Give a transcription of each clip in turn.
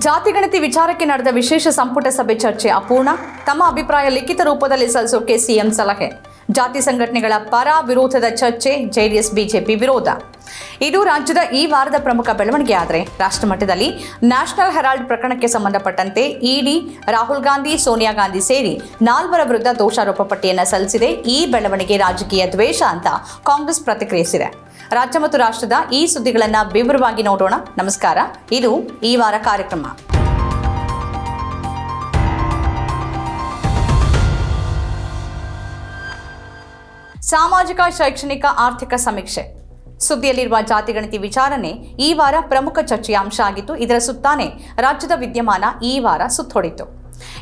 ಜಾತಿಗಣತಿ ವಿಚಾರಕ್ಕೆ ನಡೆದ ವಿಶೇಷ ಸಂಪುಟ ಸಭೆ ಚರ್ಚೆ ಅಪೂರ್ಣ. ತಮ್ಮ ಅಭಿಪ್ರಾಯ ಲಿಖಿತ ರೂಪದಲ್ಲಿ ಸಲ್ಲಿಸೋಕೆ ಸಿಎಂ ಸಲಹೆ. ಜಾತಿ ಸಂಘಟನೆಗಳ ಪರ ವಿರೋಧದ ಚರ್ಚೆ, ಜೆಡಿಎಸ್, ಬಿಜೆಪಿ ವಿರೋಧ. ಇದು ರಾಜ್ಯದ ಈ ವಾರದ ಪ್ರಮುಖ ಬೆಳವಣಿಗೆ ಆದರೆ ರಾಷ್ಟ್ರಮಟ್ಟದಲ್ಲಿ ನ್ಯಾಷನಲ್ ಹೆರಾಲ್ಡ್ ಪ್ರಕರಣಕ್ಕೆ ಸಂಬಂಧಪಟ್ಟಂತೆ ಇಡಿ, ರಾಹುಲ್ ಗಾಂಧಿ, ಸೋನಿಯಾ ಗಾಂಧಿ ಸೇರಿ ನಾಲ್ವರ ವಿರುದ್ಧ ದೋಷಾರೋಪ ಪಟ್ಟಿಯನ್ನು ಸಲ್ಲಿಸಿದೆ. ಈ ಬೆಳವಣಿಗೆ ರಾಜಕೀಯ ದ್ವೇಷ ಅಂತ ಕಾಂಗ್ರೆಸ್ ಪ್ರತಿಕ್ರಿಯಿಸಿದೆ. ರಾಜ್ಯ ಮತ್ತು ರಾಷ್ಟ್ರದ ಈ ಸುದ್ದಿಗಳನ್ನು ವಿವರವಾಗಿ ನೋಡೋಣ. ನಮಸ್ಕಾರ. ಇದು ಈ ವಾರ ಕಾರ್ಯಕ್ರಮ. ಸಾಮಾಜಿಕ, ಶೈಕ್ಷಣಿಕ, ಆರ್ಥಿಕ ಸಮೀಕ್ಷೆ. ಸುದ್ದಿಯಲ್ಲಿರುವ ಜಾತಿಗಣತಿ ವಿಚಾರಣೆ ಈ ವಾರ ಪ್ರಮುಖ ಚರ್ಚೆಯ ಅಂಶ ಆಗಿತ್ತು. ಇದರ ಸುತ್ತಾನೆ ರಾಜ್ಯದ ವಿದ್ಯಮಾನ ಈ ವಾರ ಸುತ್ತೊಡಿತು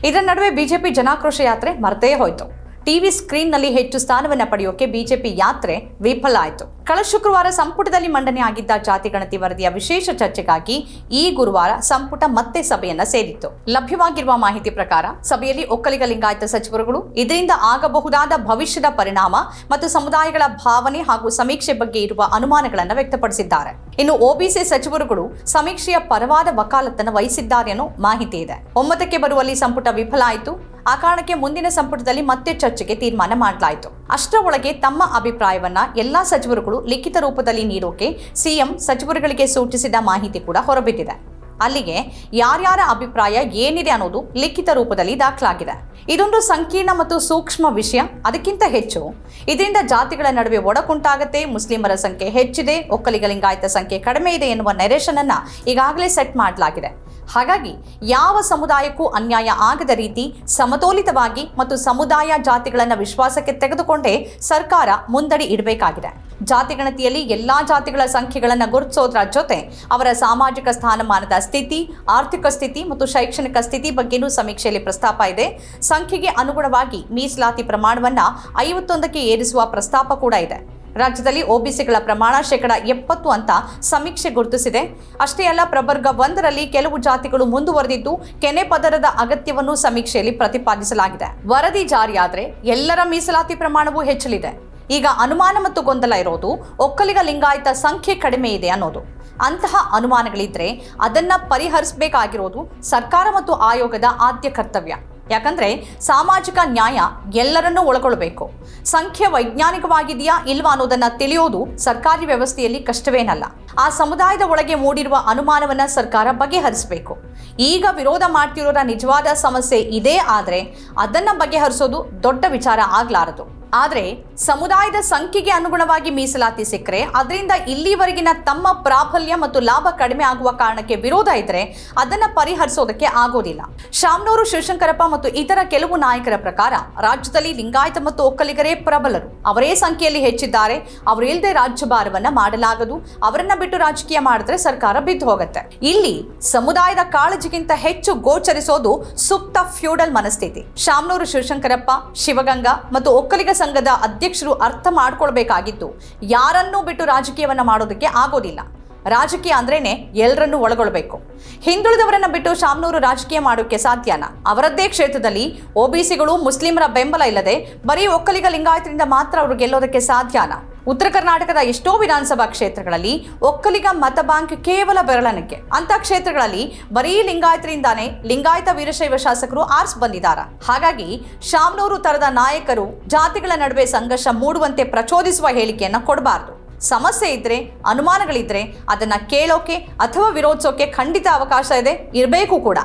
ಇದರ ನಡುವೆ ಬಿಜೆಪಿ ಜನಾಕ್ರೋಶ ಯಾತ್ರೆ ಮರೆತೇ ಹೋಯಿತು. ಟಿವಿ ಸ್ಕ್ರೀನ್ನಲ್ಲಿ ಹೆಚ್ಚು ಸ್ಥಾನವನ್ನು ಪಡೆಯೋಕೆ ಬಿಜೆಪಿ ಯಾತ್ರೆ ವಿಫಲ ಆಯಿತು. ಕಳೆದ ಶುಕ್ರವಾರ ಸಂಪುಟದಲ್ಲಿ ಮಂಡನೆ ಆಗಿದ್ದ ಜಾತಿ ಗಣತಿ ವರದಿಯ ವಿಶೇಷ ಚರ್ಚೆಗಾಗಿ ಈ ಗುರುವಾರ ಸಂಪುಟ ಮತ್ತೆ ಸಭೆಯನ್ನ ಸೇರಿತ್ತು. ಲಭ್ಯವಾಗಿರುವ ಮಾಹಿತಿ ಪ್ರಕಾರ ಸಭೆಯಲ್ಲಿ ಒಕ್ಕಲಿಗ ಲಿಂಗಾಯತ ಸಚಿವರುಗಳು, ಇದರಿಂದ ಆಗಬಹುದಾದ ಭವಿಷ್ಯದ ಪರಿಣಾಮ ಮತ್ತು ಸಮುದಾಯಗಳ ಭಾವನೆ ಹಾಗೂ ಸಮೀಕ್ಷೆ ಬಗ್ಗೆ ಇರುವ ಅನುಮಾನಗಳನ್ನು ವ್ಯಕ್ತಪಡಿಸಿದ್ದಾರೆ. ಇನ್ನು ಒಬಿಸಿ ಸಚಿವರುಗಳು ಸಮೀಕ್ಷೆಯ ಪರವಾದ ವಕಾಲತ್ತನ್ನು ವಹಿಸಿದ್ದಾರೆ ಅನ್ನೋ ಮಾಹಿತಿ ಇದೆ. ಒಮ್ಮತಕ್ಕೆ ಬರುವಲ್ಲಿ ಸಂಪುಟ ವಿಫಲ ಆಯಿತು. ಆ ಕಾರಣಕ್ಕೆ ಮುಂದಿನ ಸಂಪುಟದಲ್ಲಿ ಮತ್ತೆ ಚರ್ಚೆಗೆ ತೀರ್ಮಾನ ಮಾಡಲಾಯಿತು. ಅಷ್ಟರ ಒಳಗೆ ತಮ್ಮ ಅಭಿಪ್ರಾಯವನ್ನ ಎಲ್ಲಾ ಸಚಿವರುಗಳು ಲಿಖಿತ ರೂಪದಲ್ಲಿ ನೀಡೋಕೆ ಸಿಎಂ ಸಚಿವರುಗಳಿಗೆ ಸೂಚಿಸಿದ ಮಾಹಿತಿ ಕೂಡ ಹೊರಬಿದ್ದಿದೆ. ಅಲ್ಲಿಗೆ ಯಾರ್ಯಾರ ಅಭಿಪ್ರಾಯ ಏನಿದೆ ಅನ್ನೋದು ಲಿಖಿತ ರೂಪದಲ್ಲಿ ದಾಖಲಾಗಿದೆ. ಇದೊಂದು ಸಂಕೀರ್ಣ ಮತ್ತು ಸೂಕ್ಷ್ಮ ವಿಷಯ, ಅದಕ್ಕಿಂತ ಹೆಚ್ಚು ಇದರಿಂದ ಜಾತಿಗಳ ನಡುವೆ ಒಡಕುಂಟಾಗುತ್ತೆ, ಮುಸ್ಲಿಮರ ಸಂಖ್ಯೆ ಹೆಚ್ಚಿದೆ ಒಕ್ಕಲಿಗ ಲಿಂಗಾಯತ ಸಂಖ್ಯೆ ಕಡಿಮೆ ಇದೆ ಎನ್ನುವ ನೆರೇಷನ್ ಅನ್ನ ಈಗಾಗಲೇ ಸೆಟ್ ಮಾಡಲಾಗಿದೆ. ಹಾಗಾಗಿ ಯಾವ ಸಮುದಾಯಕ್ಕೂ ಅನ್ಯಾಯ ಆಗದ ರೀತಿ ಸಮತೋಲಿತವಾಗಿ ಮತ್ತು ಸಮುದಾಯ ಜಾತಿಗಳನ್ನು ವಿಶ್ವಾಸಕ್ಕೆ ತೆಗೆದುಕೊಂಡೇ ಸರ್ಕಾರ ಮುಂದಡಿ ಇಡಬೇಕಾಗಿದೆ. ಜಾತಿಗಣತಿಯಲ್ಲಿ ಎಲ್ಲಾ ಜಾತಿಗಳ ಸಂಖ್ಯೆಗಳನ್ನು ಗುರುತಿಸೋದ್ರ ಜೊತೆ ಅವರ ಸಾಮಾಜಿಕ ಸ್ಥಾನಮಾನದ ಸ್ಥಿತಿ, ಆರ್ಥಿಕ ಸ್ಥಿತಿ ಮತ್ತು ಶೈಕ್ಷಣಿಕ ಸ್ಥಿತಿ ಬಗ್ಗೆನೂ ಸಮೀಕ್ಷೆಯಲ್ಲಿ ಪ್ರಸ್ತಾಪ ಇದೆ. ಸಂಖ್ಯೆಗೆ ಅನುಗುಣವಾಗಿ ಮೀಸಲಾತಿ ಪ್ರಮಾಣವನ್ನು ಐವತ್ತೊಂದಕ್ಕೆ ಏರಿಸುವ ಪ್ರಸ್ತಾಪ ಕೂಡ ಇದೆ. ರಾಜ್ಯದಲ್ಲಿ ಒಬಿಸಿಗಳ ಪ್ರಮಾಣ ಶೇಕಡ ಎಪ್ಪತ್ತು ಅಂತ ಸಮೀಕ್ಷೆ ಗುರುತಿಸಿದೆ. ಅಷ್ಟೇ ಅಲ್ಲ, ಪ್ರಬರ್ಗ ಒಂದರಲ್ಲಿ ಕೆಲವು ಜಾತಿಗಳು ಮುಂದುವರೆದಿದ್ದು ಕೆನೆ ಪದರದ ಅಗತ್ಯವನ್ನು ಸಮೀಕ್ಷೆಯಲ್ಲಿ ಪ್ರತಿಪಾದಿಸಲಾಗಿದೆ. ವರದಿ ಜಾರಿಯಾದರೆ ಎಲ್ಲರ ಮೀಸಲಾತಿ ಪ್ರಮಾಣವೂ ಹೆಚ್ಚಲಿದೆ. ಈಗ ಅನುಮಾನ ಮತ್ತು ಗೊಂದಲ ಇರೋದು ಒಕ್ಕಲಿಗ ಲಿಂಗಾಯತ ಸಂಖ್ಯೆ ಕಡಿಮೆ ಇದೆ ಅನ್ನೋದು. ಅಂತಹ ಅನುಮಾನಗಳಿದ್ರೆ ಅದನ್ನ ಪರಿಹರಿಸಬೇಕಾಗಿರೋದು ಸರ್ಕಾರ ಮತ್ತು ಆಯೋಗದ ಆದ್ಯ ಕರ್ತವ್ಯ. ಯಾಕಂದ್ರೆ ಸಾಮಾಜಿಕ ನ್ಯಾಯ ಎಲ್ಲರನ್ನೂ ಒಳಗೊಳ್ಳಬೇಕು ಸಂಖ್ಯೆ ವೈಜ್ಞಾನಿಕವಾಗಿದೆಯಾ ಇಲ್ವಾ ಅನ್ನೋದನ್ನ ತಿಳಿಯೋದು ಸರ್ಕಾರಿ ವ್ಯವಸ್ಥೆಯಲ್ಲಿ ಕಷ್ಟವೇನಲ್ಲ. ಆ ಸಮುದಾಯದ ಒಳಗೆ ಮೂಡಿರುವ ಅನುಮಾನವನ್ನು ಸರ್ಕಾರ ಬಗೆಹರಿಸಬೇಕು. ಈಗ ವಿರೋಧ ಮಾಡ್ತಿರೋರ ನಿಜವಾದ ಸಮಸ್ಯೆ ಇದೇ ಆದರೆ ಅದನ್ನ ಬಗೆಹರಿಸೋದು ದೊಡ್ಡ ವಿಚಾರ ಆಗ್ಲಾರದು. ಆದರೆ ಸಮುದಾಯದ ಸಂಖ್ಯೆಗೆ ಅನುಗುಣವಾಗಿ ಮೀಸಲಾತಿ ಸಿಕ್ಕರೆ ಅದರಿಂದ ಇಲ್ಲಿವರೆಗಿನ ತಮ್ಮ ಪ್ರಾಬಲ್ಯ ಮತ್ತು ಲಾಭ ಕಡಿಮೆ ಆಗುವ ಕಾರಣಕ್ಕೆ ವಿರೋಧ ಇದ್ರೆ ಅದನ್ನು ಪರಿಹರಿಸೋದಕ್ಕೆ ಆಗೋದಿಲ್ಲ. ಶಾಮನೂರು, ಶಿವಶಂಕರಪ್ಪ ಮತ್ತು ಇತರ ಕೆಲವು ನಾಯಕರ ಪ್ರಕಾರ ರಾಜ್ಯದಲ್ಲಿ ಲಿಂಗಾಯತ ಮತ್ತು ಒಕ್ಕಲಿಗರೇ ಪ್ರಬಲರು. ಅವರೇ ಸಂಖ್ಯೆಯಲ್ಲಿ ಹೆಚ್ಚಿದ್ದಾರೆ. ಅವರಿಲ್ಲದೆ ರಾಜ್ಯಭಾರವನ್ನ ಮಾಡಲಾಗದು. ಅವರನ್ನ ಬಿಟ್ಟು ರಾಜಕೀಯ ಮಾಡಿದ್ರೆ ಸರ್ಕಾರ ಬಿದ್ದು ಹೋಗುತ್ತೆ. ಇಲ್ಲಿ ಸಮುದಾಯದ ಕಾಳಜಿಗಿಂತ ಹೆಚ್ಚು ಗೋಚರಿಸೋದು ಸುಪ್ತ ಫ್ಯೂಡಲ್ ಮನಸ್ಥಿತಿ. ಶಾಮನೂರು, ಶಿವಶಂಕರಪ್ಪ, ಶಿವಗಂಗಾ ಮತ್ತು ಒಕ್ಕಲಿಗ ಸಂಘದ ಅಧ್ಯಕ್ಷರು ಅರ್ಥ ಮಾಡ್ಕೊಳ್ಬೇಕಾಗಿತ್ತು. ಯಾರನ್ನೂ ಬಿಟ್ಟು ರಾಜಕೀಯವನ್ನು ಮಾಡೋದಕ್ಕೆ ಆಗೋದಿಲ್ಲ. ರಾಜಕೀಯ ಅಂದ್ರೇನೆ ಎಲ್ಲರನ್ನೂ ಒಳಗೊಳ್ಬೇಕು. ಹಿಂದುಳಿದವರನ್ನ ಬಿಟ್ಟು ಶಾಮನೂರು ರಾಜಕೀಯ ಮಾಡೋಕೆ ಸಾಧ್ಯನಾ? ಅವರದ್ದೇ ಕ್ಷೇತ್ರದಲ್ಲಿ ಒಬಿಸಿಗಳು ಮುಸ್ಲಿಮರ ಬೆಂಬಲ ಇಲ್ಲದೆ ಬರೀ ಒಕ್ಕಲಿಗ ಲಿಂಗಾಯತರಿಂದ ಮಾತ್ರ ಅವರು ಗೆಲ್ಲೋದಕ್ಕೆ ಸಾಧ್ಯನಾ? ಉತ್ತರ ಕರ್ನಾಟಕದ ಎಷ್ಟೋ ವಿಧಾನಸಭಾ ಕ್ಷೇತ್ರಗಳಲ್ಲಿ ಒಕ್ಕಲಿಗ ಮತ ಬ್ಯಾಂಕ್ ಕೇವಲ ಬೆರಳನಕ್ಕೆ. ಅಂತ ಕ್ಷೇತ್ರಗಳಲ್ಲಿ ಬರೀ ಲಿಂಗಾಯತರಿಂದಾನೇ ಲಿಂಗಾಯತ ವೀರಶೈವ ಶಾಸಕರು ಆರ್ಸ್ ಬಂದಿದ್ದಾರೆ. ಹಾಗಾಗಿ ಶಾಮನೂರು ತರದ ನಾಯಕರು ಜಾತಿಗಳ ನಡುವೆ ಸಂಘರ್ಷ ಮೂಡುವಂತೆ ಪ್ರಚೋದಿಸುವ ಹೇಳಿಕೆಯನ್ನ ಕೊಡಬಾರದು. ಸಮಸ್ಯೆ ಇದ್ರೆ, ಅನುಮಾನಗಳಿದ್ರೆ ಅದನ್ನ ಕೇಳೋಕೆ ಅಥವಾ ವಿರೋಧಿಸೋಕೆ ಖಂಡಿತ ಅವಕಾಶ ಇದೆ, ಇರಬೇಕು ಕೂಡ.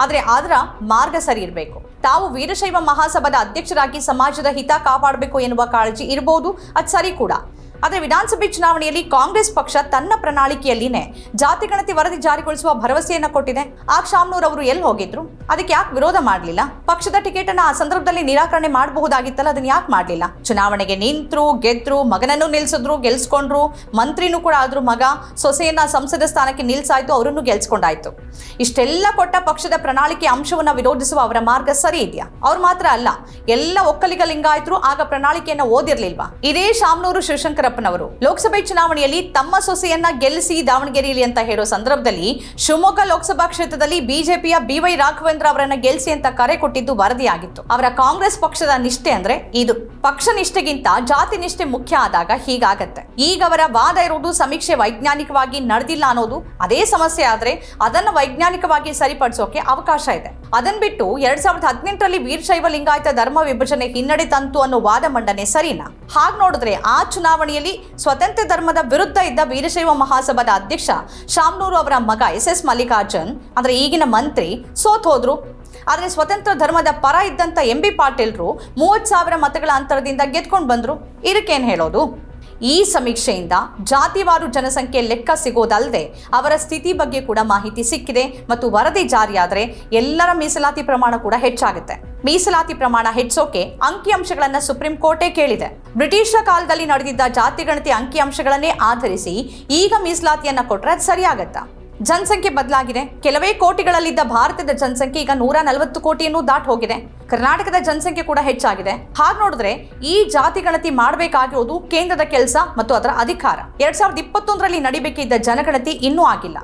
ಆದರೆ ಅದರ ಮಾರ್ಗ ಸರಿ ಇರಬೇಕು. ತಾವು ವೀರಶೈವ ಮಹಾಸಭಾದ ಅಧ್ಯಕ್ಷರಾಗಿ ಸಮಾಜದ ಹಿತ ಕಾಪಾಡಬೇಕು ಎನ್ನುವ ಕಾಳಜಿ ಇರಬಹುದು ಅದು ಸರಿ ಕೂಡ. ಆದರೆ ವಿಧಾನಸಭೆ ಚುನಾವಣೆಯಲ್ಲಿ ಕಾಂಗ್ರೆಸ್ ಪಕ್ಷ ತನ್ನ ಪ್ರಣಾಳಿಕೆಯಲ್ಲಿನೇ. ಜಾತಿ ಗಣತಿ ವರದಿ ಜಾರಿಗೊಳಿಸುವ ಭರವಸೆಯನ್ನ ಕೊಟ್ಟಿದೆ. ಆ ಶಾಮ್ನೂರ್ ಅವರು ಎಲ್ಲಿ ಹೋಗಿದ್ರು? ಅದಕ್ಕೆ ಯಾಕೆ ವಿರೋಧ ಮಾಡಲಿಲ್ಲ? ಪಕ್ಷದ ಟಿಕೆಟ್ ಅನ್ನ ಆ ಸಂದರ್ಭದಲ್ಲಿ ನಿರಾಕರಣೆ ಮಾಡಬಹುದಾಗಿತ್ತಲ್ಲ, ಅದನ್ನ ಯಾಕೆ ಮಾಡಲಿಲ್ಲ? ಚುನಾವಣೆಗೆ ನಿಂತ್ರು, ಗೆದ್ರು, ಮಗನನ್ನು ನಿಲ್ಸಿದ್ರು, ಗೆಲ್ಸ್ಕೊಂಡ್ರು, ಮಂತ್ರಿನೂ ಕೂಡ ಆದ್ರೂ ಮಗ ಸೊಸೆಯನ್ನ ಸಂಸದ ಸ್ಥಾನಕ್ಕೆ ನಿಲ್ಸಾಯ್ತು, ಅವರನ್ನು ಗೆಲ್ಸ್ಕೊಂಡಾಯ್ತು. ಇಷ್ಟೆಲ್ಲ ಕೊಟ್ಟ ಪಕ್ಷದ ಪ್ರಣಾಳಿಕೆ ಅಂಶವನ್ನ ವಿರೋಧಿಸುವ ಅವರ ಮಾರ್ಗ ಸರಿ ಇದೆಯಾ? ಅವ್ರು ಮಾತ್ರ ಅಲ್ಲ, ಎಲ್ಲ ಒಕ್ಕಲಿಗ ಲಿಂಗಾಯತರು ಆಗ ಪ್ರಣಾಳಿಕೆಯನ್ನ ಓದಿರ್ಲಿಲ್ವಾ? ಇದೇ ಶಾಮನೂರು ಶಿವಶಂಕರ ಬಂಗಾರಪ್ಪನವರು ಲೋಕಸಭೆ ಚುನಾವಣೆಯಲ್ಲಿ ತಮ್ಮ ಸೊಸೆಯನ್ನ ಗೆಲ್ಲಿಸಿ ದಾವಣಗೆರೆಯಲ್ಲಿ ಅಂತ ಹೇಳೋ ಸಂದರ್ಭದಲ್ಲಿ ಶಿವಮೊಗ್ಗ ಲೋಕಸಭಾ ಕ್ಷೇತ್ರದಲ್ಲಿ ಬಿಜೆಪಿಯ ಬಿವೈ ರಾಘವೇಂದ್ರ ಅವರನ್ನ ಗೆಲ್ಲಿಸಿ ಅಂತ ಕರೆ ಕೊಟ್ಟಿದ್ದು ವರದಿಯಾಗಿತ್ತು. ಅವರ ಕಾಂಗ್ರೆಸ್ ಪಕ್ಷದ ನಿಷ್ಠೆ ಅಂದ್ರೆ ಇದು. ಪಕ್ಷ ನಿಷ್ಠೆಗಿಂತ ಜಾತಿ ನಿಷ್ಠೆ ಮುಖ್ಯ ಆದಾಗ ಹೀಗಾಗತ್ತೆ. ಈಗ ಅವರ ವಾದ ಇರುವುದು ಸಮೀಕ್ಷೆ ವೈಜ್ಞಾನಿಕವಾಗಿ ನಡೆದಿಲ್ಲ ಅನ್ನೋದು ಅದೇ ಸಮಸ್ಯೆ ಆದ್ರೆ ಅದನ್ನ ವೈಜ್ಞಾನಿಕವಾಗಿ ಸರಿಪಡಿಸೋಕೆ ಅವಕಾಶ ಇದೆ. ಅದನ್ ಬಿಟ್ಟು ಎರಡ್ ಸಾವಿರದ ಹದಿನೆಂಟರಲ್ಲಿ ವೀರಶೈವ ಲಿಂಗಾಯತ ಧರ್ಮ ವಿಭಜನೆ ಹಿನ್ನಡೆ ತಂತು ಅನ್ನೋ ವಾದ ಮಂಡನೆ ಸರಿನಾ? ಹಾಗೆ ನೋಡಿದ್ರೆ ಆ ಚುನಾವಣೆಯಲ್ಲಿ ಸ್ವತಂತ್ರ ಧರ್ಮದ ವಿರುದ್ಧ ಇದ್ದ ವೀರಶೈವ ಮಹಾಸಭಾದ ಅಧ್ಯಕ್ಷ ಶಾಮ್ನೂರು ಅವರ ಮಗ ಎಸ್ ಎಸ್ ಮಲ್ಲಿಕಾರ್ಜುನ್, ಅಂದ್ರೆ ಈಗಿನ ಮಂತ್ರಿ, ಸೋತ್ ಹೋದ್ರು. ಆದರೆ ಸ್ವತಂತ್ರ ಧರ್ಮದ ಪರ ಇದ್ದಂತ ಎಂ ಬಿ ಪಾಟೀಲ್ರು ಮೂವತ್ತು ಸಾವಿರ ಮತಗಳ ಅಂತರದಿಂದ ಗೆದ್ಕೊಂಡು ಬಂದ್ರು. ಇದಕ್ಕೇನು ಹೇಳೋದು? ಈ ಸಮೀಕ್ಷೆಯಿಂದ ಜಾತಿವಾರು ಜನಸಂಖ್ಯೆ ಲೆಕ್ಕ ಸಿಗೋದಲ್ಲದೆ ಅವರ ಸ್ಥಿತಿ ಬಗ್ಗೆ ಕೂಡ ಮಾಹಿತಿ ಸಿಕ್ಕಿದೆ ಮತ್ತು ವರದಿ ಜಾರಿಯಾದರೆ ಎಲ್ಲರ ಮೀಸಲಾತಿ ಪ್ರಮಾಣ ಕೂಡ ಹೆಚ್ಚಾಗುತ್ತೆ. ಮೀಸಲಾತಿ ಪ್ರಮಾಣ ಹೆಚ್ಚೋಕೆ ಅಂಕಿಅಂಶಗಳನ್ನ ಸುಪ್ರೀಂ ಕೋರ್ಟೇ ಕೇಳಿದೆ. ಬ್ರಿಟಿಷರ ಕಾಲದಲ್ಲಿ ನಡೆದಿದ್ದ ಜಾತಿ ಗಣತಿ ಅಂಕಿಅಂಶಗಳನ್ನೇ ಆಧರಿಸಿ ಈಗ ಮೀಸಲಾತಿಯನ್ನ ಕೊಟ್ಟರೆ ಅದು ಸರಿಯಾಗತ್ತಾ? ಜನಸಂಖ್ಯೆ ಬದಲಾಗಿದೆ. ಕೆಲವೇ ಕೋಟಿಗಳಲ್ಲಿದ್ದ ಭಾರತದ ಜನಸಂಖ್ಯೆ ಈಗ ನೂರ ನಲವತ್ತು ಕೋಟಿಯನ್ನು ದಾಟ್ ಹೋಗಿದೆ. ಕರ್ನಾಟಕದ ಜನಸಂಖ್ಯೆ ಕೂಡ ಹೆಚ್ಚಾಗಿದೆ. ಹಾಗೆ ನೋಡಿದ್ರೆ ಈ ಜಾತಿ ಗಣತಿ ಮಾಡಬೇಕಾಗಿರೋದು ಕೇಂದ್ರದ ಕೆಲಸ ಮತ್ತು ಅದರ ಅಧಿಕಾರ. ಎರಡ್ ಸಾವಿರದ ಇಪ್ಪತ್ತೊಂದರಲ್ಲಿ ನಡಿಬೇಕಿದ್ದ ಜನಗಣತಿ ಇನ್ನೂ ಆಗಿಲ್ಲ.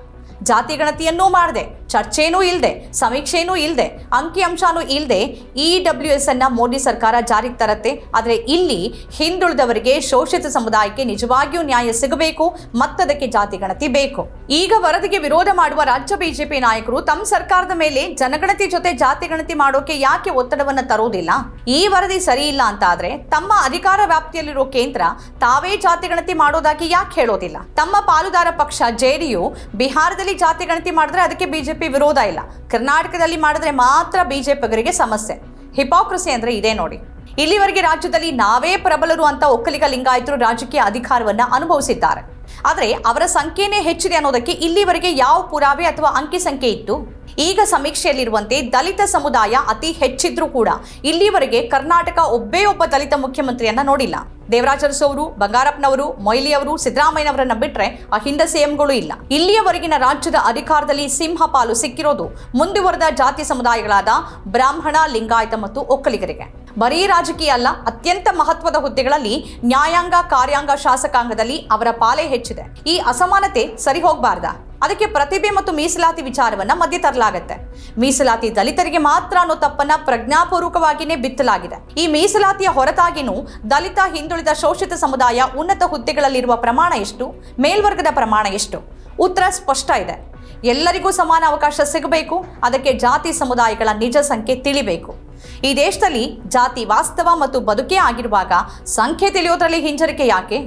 ಜಾತಿ ಗಣತಿಯನ್ನೂ ಮಾಡದೆ. ಚರ್ಚೆನೂ ಇಲ್ಲದೆ ಸಮೀಕ್ಷೆನೂ ಇಲ್ಲದೆ ಅಂಕಿಅಂಶನೂ ಇಲ್ಲದೆ ಇ ಡಬ್ಲ್ಯೂ ಎಸ್ ಅನ್ನ ಮೋದಿ ಸರ್ಕಾರ ಜಾರಿಗೆ ತರತ್ತೆ. ಆದರೆ ಇಲ್ಲಿ ಹಿಂದುಳಿದವರಿಗೆ ಶೋಷಿತ ಸಮುದಾಯಕ್ಕೆ ನಿಜವಾಗಿಯೂ ನ್ಯಾಯ ಸಿಗಬೇಕು, ಮತ್ತದಕ್ಕೆ ಜಾತಿ ಗಣತಿ ಬೇಕು. ಈಗ ವರದಿಗೆ ವಿರೋಧ ಮಾಡುವ ರಾಜ್ಯ ಬಿಜೆಪಿ ನಾಯಕರು ತಮ್ಮ ಸರ್ಕಾರದ ಮೇಲೆ ಜನಗಣತಿ ಜೊತೆ ಜಾತಿ ಗಣತಿ ಮಾಡೋಕೆ ಯಾಕೆ ಒತ್ತಡವನ್ನ ತರುವುದಿಲ್ಲ ಈ ವರದಿ ಸರಿ ಇಲ್ಲ ಅಂತ ಆದ್ರೆ ತಮ್ಮ ಅಧಿಕಾರ ವ್ಯಾಪ್ತಿಯಲ್ಲಿರೋ ಕೇಂದ್ರ ತಾವೇ ಜಾತಿ ಗಣತಿ ಮಾಡೋದಾಗಿ ಯಾಕೆ ಹೇಳೋದಿಲ್ಲ? ತಮ್ಮ ಪಾಲುದಾರ ಪಕ್ಷ ಜೆಡಿಯು ಬಿಹಾರದಲ್ಲಿ ಜಾತಿ ಗಣತಿ ಮಾಡಿದ್ರೆ ಅದಕ್ಕೆ ಬಿಜೆಪಿ ವಿರೋಧ ಇಲ್ಲ. ಕರ್ನಾಟಕದಲ್ಲಿ ಮಾಡಿದ್ರೆ ಮಾತ್ರ ಬಿಜೆಪಿಗರಿಗೆ ಸಮಸ್ಯೆ. ಹಿಪಾಕ್ರಸಿ ಅಂದ್ರೆ ಇದೇ ನೋಡಿ. ಇಲ್ಲಿವರೆಗೆ ರಾಜ್ಯದಲ್ಲಿ ನಾವೇ ಪ್ರಬಲರು ಅಂತ ಒಕ್ಕಲಿಗ ಲಿಂಗಾಯತರು ರಾಜಕೀಯ ಅಧಿಕಾರವನ್ನ ಅನುಭವಿಸಿದ್ದಾರೆ. ಆದರೆ ಅವರ ಸಂಖ್ಯೆನೇ ಹೆಚ್ಚಿದೆ ಅನ್ನೋದಕ್ಕೆ ಇಲ್ಲಿವರೆಗೆ ಯಾವ ಪುರಾವೆ ಅಥವಾ ಅಂಕಿ ಸಂಖ್ಯೆ ಇತ್ತು? ಈಗ ಸಮೀಕ್ಷೆಯಲ್ಲಿರುವಂತೆ ದಲಿತ ಸಮುದಾಯ ಅತಿ ಹೆಚ್ಚಿದ್ರೂ ಕೂಡ ಇಲ್ಲಿವರೆಗೆ ಕರ್ನಾಟಕ ಒಬ್ಬೇ ಒಬ್ಬ ದಲಿತ ಮುಖ್ಯಮಂತ್ರಿಯನ್ನ ನೋಡಿಲ್ಲ. ದೇವರಾಜ ಅರಸು ಬಂಗಾರಪ್ಪನವರು ಮೊಯ್ಲಿ ಅವರು ಸಿದ್ದರಾಮಯ್ಯನವರನ್ನ ಬಿಟ್ರೆ ಆ ಹಿಂದೆ ಸಿಎಂಗಳು ಇಲ್ಲ. ಇಲ್ಲಿಯವರೆಗಿನ ರಾಜ್ಯದ ಅಧಿಕಾರದಲ್ಲಿ ಸಿಂಹ ಪಾಲು ಸಿಕ್ಕಿರೋದು ಮುಂದುವರೆದ ಜಾತಿ ಸಮುದಾಯಗಳಾದ ಬ್ರಾಹ್ಮಣ, ಲಿಂಗಾಯತ ಮತ್ತು ಒಕ್ಕಲಿಗರಿಗೆ. ಬರೀ ರಾಜಕೀಯ ಅಲ್ಲ, ಅತ್ಯಂತ ಮಹತ್ವದ ಹುದ್ದೆಗಳಲ್ಲಿ ನ್ಯಾಯಾಂಗ ಕಾರ್ಯಾಂಗ ಶಾಸಕಾಂಗದಲ್ಲಿ ಅವರ ಪಾಲೆ ಹೆಚ್ಚಿದೆ. ಈ ಅಸಮಾನತೆ ಸರಿ ಹೋಗಬಾರ್ದ. ಅದಕ್ಕೆ ಪ್ರತಿಭೆ ಮತ್ತು ಮೀಸಲಾತಿ ವಿಚಾರವನ್ನ ಮಧ್ಯೆ ತರಲಾಗತ್ತೆ. ಮೀಸಲಾತಿ ದಲಿತರಿಗೆ ಮಾತ್ರ ಅನ್ನೋ ತಪ್ಪನ್ನ ಪ್ರಜ್ಞಾಪೂರ್ವಕವಾಗಿನೇ ಬಿತ್ತಲಾಗಿದೆ. ಈ ಮೀಸಲಾತಿಯ ಹೊರತಾಗಿನೂ ದಲಿತ ಹಿಂದುಳಿದ ಶೋಷಿತ ಸಮುದಾಯ ಉನ್ನತ ಹುದ್ದೆಗಳಲ್ಲಿರುವ ಪ್ರಮಾಣ ಎಷ್ಟು? ಮೇಲ್ವರ್ಗದ ಪ್ರಮಾಣ ಎಷ್ಟು? ಉತ್ತರ ಸ್ಪಷ್ಟ ಇದೆ. ಎಲ್ಲರಿಗೂ ಸಮಾನ ಅವಕಾಶ ಸಿಗಬೇಕು. ಅದಕ್ಕೆ ಜಾತಿ ಸಮುದಾಯಗಳ ನಿಜ ಸಂಖ್ಯೆ ತಿಳಿಬೇಕು. ಈ ದೇಶದಲ್ಲಿ ಜಾತಿ ವಾಸ್ತವ ಮತ್ತು ಬದುಕೇ ಆಗಿರುವಾಗ ಸಂಖ್ಯೆ ತಿಳಿಯೋದ್ರಲ್ಲಿ ಹಿಂಜರಿಕೆ ಯಾಕೆ?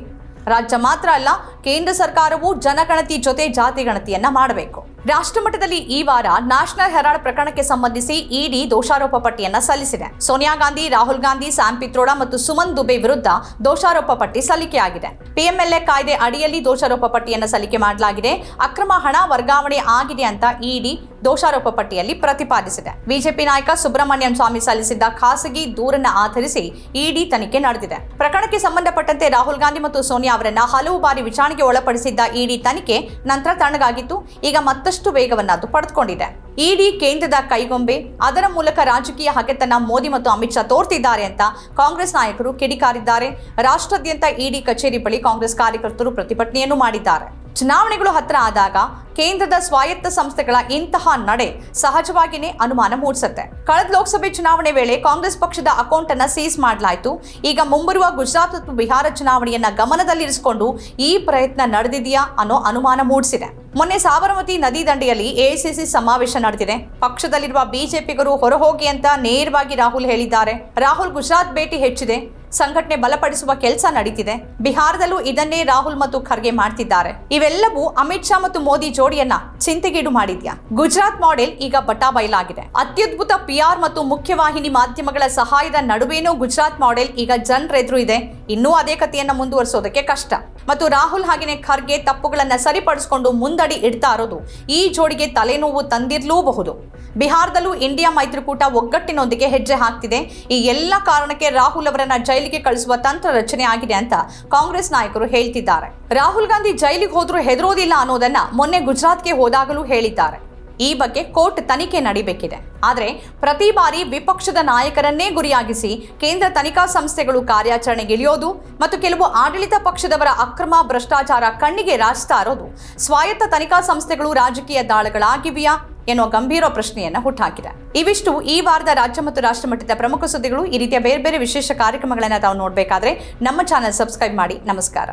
ರಾಜ್ಯ ಮಾತ್ರ ಅಲ್ಲ ಕೇಂದ್ರ ಸರ್ಕಾರವು ಜನಗಣತಿ ಜೊತೆ ಜಾತಿ ಗಣತಿಯನ್ನ ಮಾಡಬೇಕು. ರಾಷ್ಟ್ರಮಟ್ಟದಲ್ಲಿ ಈ ವಾರ ನ್ಯಾಷನಲ್ ಹೆರಾಲ್ಡ್ ಪ್ರಕರಣಕ್ಕೆ ಸಂಬಂಧಿಸಿ ಇಡಿ ದೋಷಾರೋಪ ಪಟ್ಟಿಯನ್ನ ಸಲ್ಲಿಸಿದೆ. ಸೋನಿಯಾ ಗಾಂಧಿ, ರಾಹುಲ್ ಗಾಂಧಿ, ಸ್ಯಾಮ್ ಪಿತ್ರೋಡಾ ಮತ್ತು ಸುಮನ್ ದುಬೆ ವಿರುದ್ಧ ದೋಷಾರೋಪ ಪಟ್ಟಿ ಸಲ್ಲಿಕೆಯಾಗಿದೆ. ಪಿಎಂಎಲ್ಎ ಕಾಯ್ದೆ ಅಡಿಯಲ್ಲಿ ದೋಷಾರೋಪ ಪಟ್ಟಿಯನ್ನ ಸಲ್ಲಿಕೆ ಮಾಡಲಾಗಿದೆ. ಅಕ್ರಮ ಹಣ ವರ್ಗಾವಣೆ ಆಗಿದೆ ಅಂತ ಇಡಿ ದೋಷಾರೋಪ ಪಟ್ಟಿಯಲ್ಲಿ ಪ್ರತಿಪಾದಿಸಿದೆ. ಬಿಜೆಪಿ ನಾಯಕ ಸುಬ್ರಹ್ಮಣ್ಯಂ ಸ್ವಾಮಿ ಸಲ್ಲಿಸಿದ್ದ ಖಾಸಗಿ ದೂರನ್ನ ಆಧರಿಸಿ ಇಡಿ ತನಿಖೆ ನಡೆದಿದೆ. ಪ್ರಕರಣಕ್ಕೆ ಸಂಬಂಧಪಟ್ಟಂತೆ ರಾಹುಲ್ ಗಾಂಧಿ ಮತ್ತು ಸೋನಿಯಾ ಅವರನ್ನ ಹಲವು ಬಾರಿ ವಿಚಾರಣೆಗೆ ಒಳಪಡಿಸಿದ್ದ ಇಡಿ ತನಿಖೆ ನಂತರ ತಣ್ಣಗಾಗಿತ್ತು. ಈಗ ಮತ್ತಷ್ಟು ವೇಗವನ್ನ ಅದು ಪಡೆದುಕೊಂಡಿದೆ. ಇಡಿ ಕೇಂದ್ರದ ಕೈಗೊಂಬೆ, ಅದರ ಮೂಲಕ ರಾಜಕೀಯ ಹಗೆತನ ಮೋದಿ ಮತ್ತು ಅಮಿತ್ ಶಾ ತೋರ್ತಿದ್ದಾರೆ ಅಂತ ಕಾಂಗ್ರೆಸ್ ನಾಯಕರು ಕಿಡಿಕಾರಿದ್ದಾರೆ. ರಾಷ್ಟ್ರಾದ್ಯಂತ ಇಡಿ ಕಚೇರಿ ಬಳಿ ಕಾಂಗ್ರೆಸ್ ಕಾರ್ಯಕರ್ತರು ಪ್ರತಿಭಟನೆಯನ್ನು ಮಾಡಿದ್ದಾರೆ. ಚುನಾವಣೆಗಳು ಹತ್ರ ಆದಾಗ ಕೇಂದ್ರದ ಸ್ವಾಯತ್ತ ಸಂಸ್ಥೆಗಳ ಇಂತಹ ನಡೆ ಸಹಜವಾಗಿಯೇ ಅನುಮಾನ ಮೂಡಿಸುತ್ತೆ. ಕಳೆದ ಲೋಕಸಭೆ ಚುನಾವಣೆ ವೇಳೆ ಕಾಂಗ್ರೆಸ್ ಪಕ್ಷದ ಅಕೌಂಟ್ ಅನ್ನ ಸೀಸ್ ಮಾಡಲಾಯಿತು. ಈಗ ಮುಂಬರುವ ಗುಜರಾತ್ ಮತ್ತು ಬಿಹಾರ ಚುನಾವಣೆಯನ್ನ ಗಮನದಲ್ಲಿರಿಸಿಕೊಂಡು ಈ ಪ್ರಯತ್ನ ನಡೆದಿದೆಯಾ ಅನ್ನೋ ಅನುಮಾನ ಮೂಡಿಸಿದೆ. ಮೊನ್ನೆ ಸಾಬರಮತಿ ನದಿ ದಂಡೆಯಲ್ಲಿ ಎಐಸಿಸಿ ಸಮಾವೇಶ ನಡೆದಿದೆ. ಪಕ್ಷದಲ್ಲಿರುವ ಬಿಜೆಪಿಗರು ಹೊರಹೋಗಿ ಅಂತ ನೇರವಾಗಿ ರಾಹುಲ್ ಹೇಳಿದ್ದಾರೆ. ರಾಹುಲ್ ಗುಜರಾತ್ ಭೇಟಿ ಹೆಚ್ಚಿದೆ. ಸಂಘಟನೆ ಬಲಪಡಿಸುವ ಕೆಲಸ ನಡೀತಿದೆ. ಬಿಹಾರದಲ್ಲೂ ಇದನ್ನೇ ರಾಹುಲ್ ಮತ್ತು ಖರ್ಗೆ ಮಾಡ್ತಿದ್ದಾರೆ. ಇವೆಲ್ಲವೂ ಅಮಿತ್ ಶಾ ಮತ್ತು ಮೋದಿ ಜೋಡಿಯನ್ನ ಚಿಂತೆಗೀಡು ಮಾಡಿದ್ಯಾ? ಗುಜರಾತ್ ಮಾಡೆಲ್ ಈಗ ಬಟಾಬೈಲಾಗಿದೆ ಅತ್ಯದ್ಭುತ ಪಿಆರ್ ಮತ್ತು ಮುಖ್ಯವಾಹಿನಿ ಮಾಧ್ಯಮಗಳ ಸಹಾಯದ ನಡುವೇನೂ ಗುಜರಾತ್ ಮಾಡೆಲ್ ಈಗ ಜನರೆದುರು ಇದೆ. ಇನ್ನೂ ಅದೇ ಕಥೆಯನ್ನ ಮುಂದುವರಿಸೋದಕ್ಕೆ ಕಷ್ಟ. ಮತ್ತು ರಾಹುಲ್ ಹಾಗೆಯೇ ಖರ್ಗೆ ತಪ್ಪುಗಳನ್ನ ಸರಿಪಡಿಸಿಕೊಂಡು ಮುಂದಡಿ ಇಡ್ತಾ ಇರೋದು ಈ ಜೋಡಿಗೆ ತಲೆನೋವು ತಂದಿರಲೂಬಹುದು. ಬಿಹಾರದಲ್ಲೂ ಇಂಡಿಯಾ ಮೈತ್ರಿಕೂಟ ಒಗ್ಗಟ್ಟಿನೊಂದಿಗೆ ಹೆಜ್ಜೆ ಹಾಕ್ತಿದೆ. ಈ ಎಲ್ಲ ಕಾರಣಕ್ಕೆ ರಾಹುಲ್ ಅವರನ್ನ ಜೈಲಿಗೆ ಕಳಿಸುವ ತಂತ್ರ ರಚನೆ ಆಗಿದೆ ಅಂತ ಕಾಂಗ್ರೆಸ್ ನಾಯಕರು ಹೇಳ್ತಿದ್ದಾರೆ. ರಾಹುಲ್ ಗಾಂಧಿ ಜೈಲಿಗೆ ಹೋದ್ರೂ ಹೆದರೋದಿಲ್ಲ ಅನ್ನೋದನ್ನ ಮೊನ್ನೆ ಗುಜರಾತ್ಗೆ ಹೋದಾಗಲೂ ಹೇಳಿದ್ದಾರೆ. ಈ ಬಗ್ಗೆ ಕೋರ್ಟ್ ತನಿಖೆ ನಡಿಬೇಕಿದೆ. ಆದರೆ ಪ್ರತಿ ಬಾರಿ ವಿಪಕ್ಷದ ನಾಯಕರನ್ನೇ ಗುರಿಯಾಗಿಸಿ ಕೇಂದ್ರ ತನಿಖಾ ಸಂಸ್ಥೆಗಳು ಕಾರ್ಯಾಚರಣೆಗಿಳಿಯೋದು ಮತ್ತು ಕೆಲವು ಆಡಳಿತ ಪಕ್ಷದವರ ಅಕ್ರಮ ಭ್ರಷ್ಟಾಚಾರ ಕಣ್ಣಿಗೆ ರಾಚ್ತಾ ಇರೋದು. ಸ್ವಾಯತ್ತ ತನಿಖಾ ಸಂಸ್ಥೆಗಳು ರಾಜಕೀಯ ದಾಳಗಳಾಗಿವೆಯಾ? ಎನ್ನುವ ಗಂಭೀರ ಪ್ರಶ್ನೆಯನ್ನ ಹುಟ್ಟುಹಾಕಿದೆ ಇವಿಷ್ಟು ಈ ವಾರದ ರಾಜ್ಯ ಮತ್ತು ರಾಷ್ಟ್ರ ಮಟ್ಟದ ಪ್ರಮುಖ ಸುದ್ದಿಗಳು. ಈ ರೀತಿಯ ಬೇರೆ ಬೇರೆ ವಿಶೇಷ ಕಾರ್ಯಕ್ರಮಗಳನ್ನು ತಾವು ನೋಡಬೇಕಾದ್ರೆ ನಮ್ಮ ಚಾನೆಲ್ ಸಬ್ಸ್ಕ್ರೈಬ್ ಮಾಡಿ. ನಮಸ್ಕಾರ.